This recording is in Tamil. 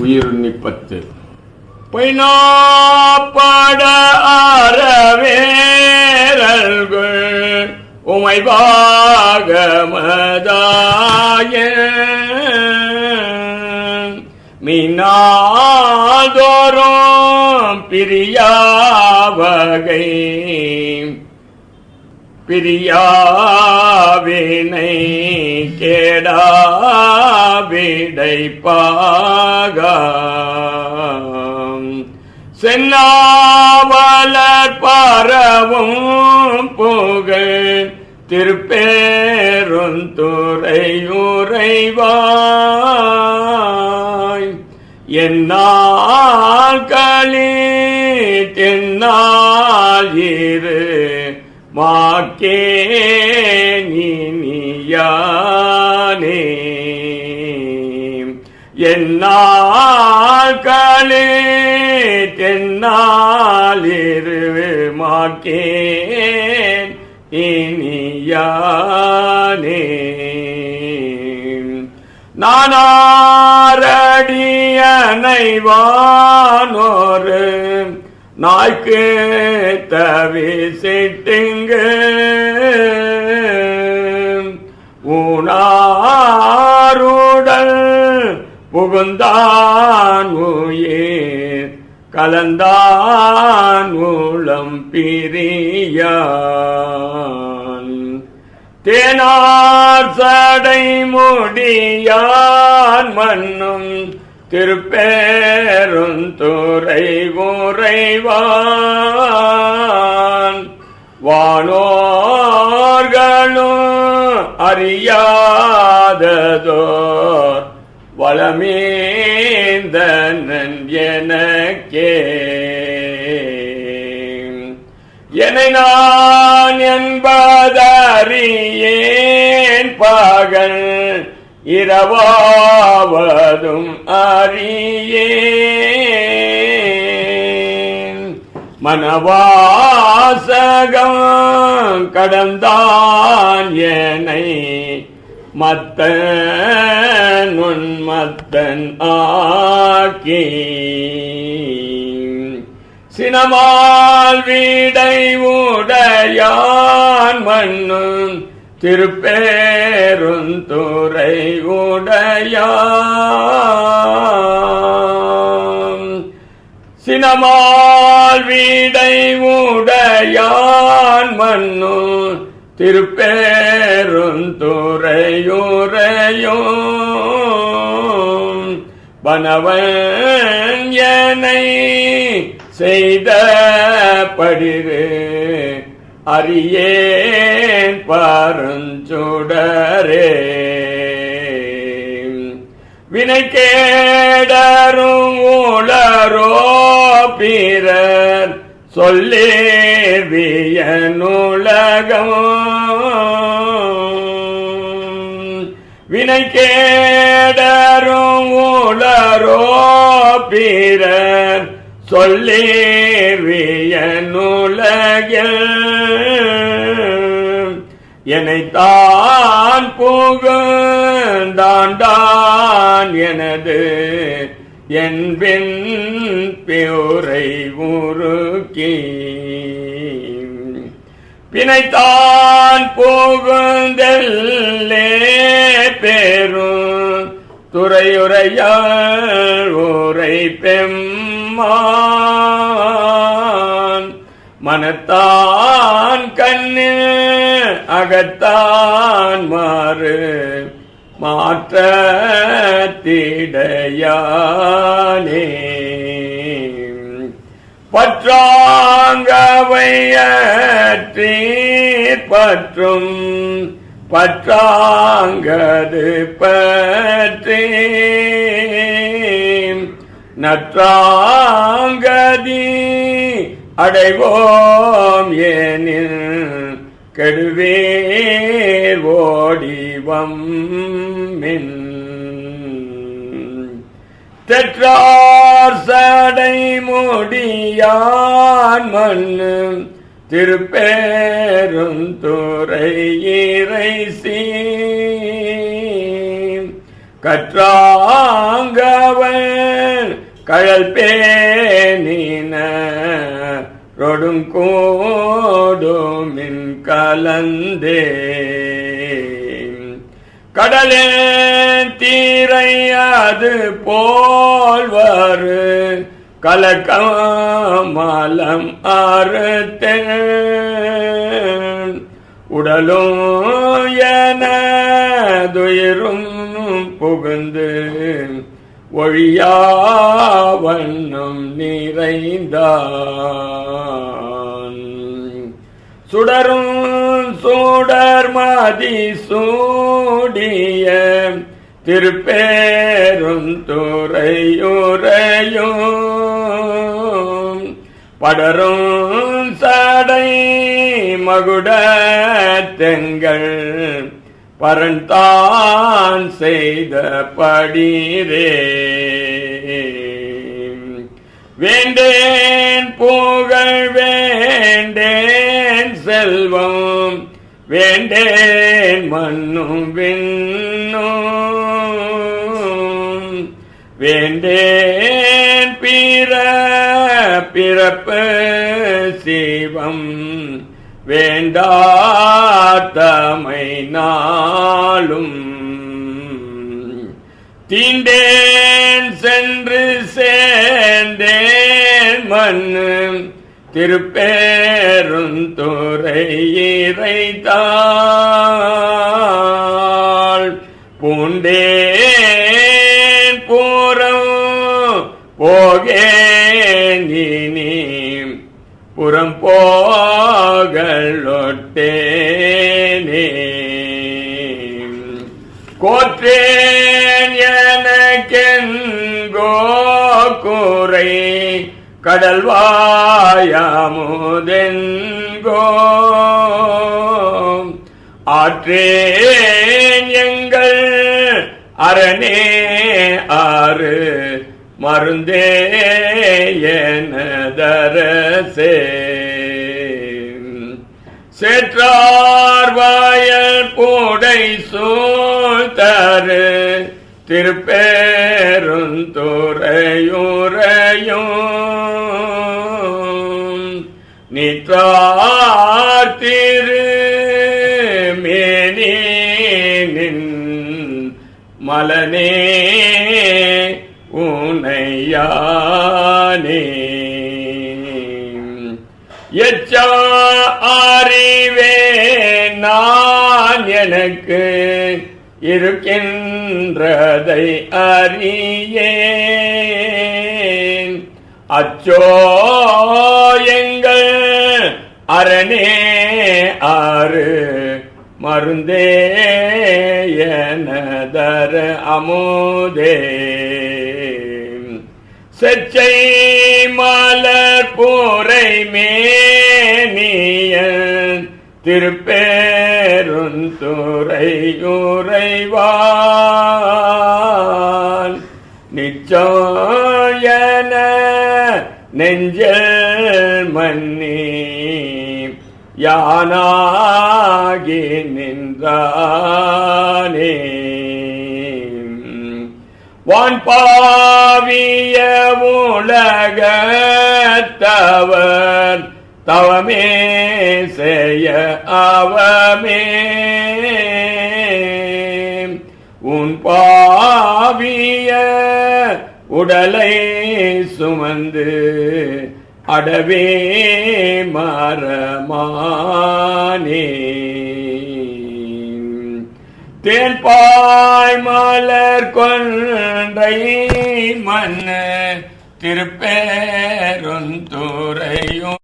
உயிர்நிப்பத்து பொய்னாப்பட ஆரவேரல்கள் உமை பாகமதாய மீனாதோறும் பிரியாவகை. பிரியாவினை கேடாவிடைப்பாகம் சென்னாவலர் பரவும் புகழ் திருப்பேருந்துறையுறைவாய். என்னால் களி தென்னால் இரு மாக்கே நீயானே என்னால் களி தென்னால் மாக்கே இனியானே நானாரடியனை நாய்க்கு தவி சிட்டிங்க ஊனாருடல் புகுந்தான் உயிர் கலந்தான் உளம் பிரியான். தேனார் சடை முடியான் மன்னும் திருப்பேருந்துறை உறைவான். வானோர்களும் அறியாததோர் வளமேந்தனன் எனக்கே. என நான் என்பதறியேன் பகல் இரவாவதும் அறியேன். மனவாசகம் கடந்தான் என்னை. மத்தன் உன் மத்தன் ஆக்கி சினமால் வீடை உடையான் மண்ணும் திருப்பேருந்துரை உடையான் சினமால் வீடை உடையான் மண்ணும் திருப்பேருந்துறையுறையும் பனவன் என்னை செய்த படிரே அறியேன் பருஞ்சுடரே வினை கேடரும் உளரோ பிறர் சொல்லேவியனுலகம். வினை கேடரும் உளரோ பிறர் சொல்லேவிய நூலகில் என்னைத்தான் புகழ்ந்தாண்டான் எனது என்பெண் பியூரை உருக்கி. பிணைத்தான் புகுந்தல்லே பெரும் துறையுரையாள் ஊரை பெம்மான். மனத்தான் கண்ணு அகத்தான் மாறு. மாற்ற திடையானே பற்றாங்கவையற்றி பற்றும் பற்றாங்கது பற்றி நற்றாங்கதி அடைவோம் ஏனில் கெடுவேர் ஓடிவம் மின். தெற்றார் சடை முடியான் மண்ணு திருப்பேருந்துறை இறைசி கற்றாங்கவன் கழல் பேனின ரொடுங்கோடுமின் கலந்தே. கடலே தீரை அது போல் வரு. கலக்கமலம் ஆரத்தேன் உடலும் எனதுயிரும் புகுந்து ஒழியாவண்ணம் நிறைந்தான். சுடரும் சூடர் மாதி சூடிய திருப்பேருந்துறையுறையும் படரும் சடை மகுட தெங்கள் பரந்தான் செய்த படிரே. வேண்டேன் புகழ் வேண்டேன் செல்வம் வேண்டேன் மண்ணும் விண்ணும் வேண்டேன் பிற பிறப்பு சிவம். வேண்டாத்தமை நாளும். தீண்டேன் சென்று சேர்ந்தேன் மண்ணு. திருப்பேருந்துறை இறைத்தாள் பூண்டேன் போகேன் புறம் போகலொட்டேனே கோற்றேன் எனக்கெங்கோ குறை கடல் வாயாமுதெங்கோ ஆற்றேன் எங்கள் அரணே ஆறு மருந்தே எனதரசே. சேற்றார் வாயல் பூடை சூழ்த்தரு திருப்பேருந்துறையுறையும் நிற்றார் திரு மேனின் மலனே உனையானே. எச்சா அறிவே நான் எனக்கு இருக்கின்றதை அறியேன். அச்சோ எங்கள் அரணே ஆறு மருந்தே எனதர அமுதே. செச்சை மலர் பூரை மேனியன் திருப்பேருந்துறையுறைவான் நிச்சயன நெஞ்சல் மன்னி யானாகி நின்றானே. வான்பாவிய உலகத்தவன் தவமே செய்ய அவமே. உன் பாவிய உடலை சுமந்து அடவே மரமானே தேன்பாய் மலர் கொன்றை மண் திருப்பேருந்துறையும்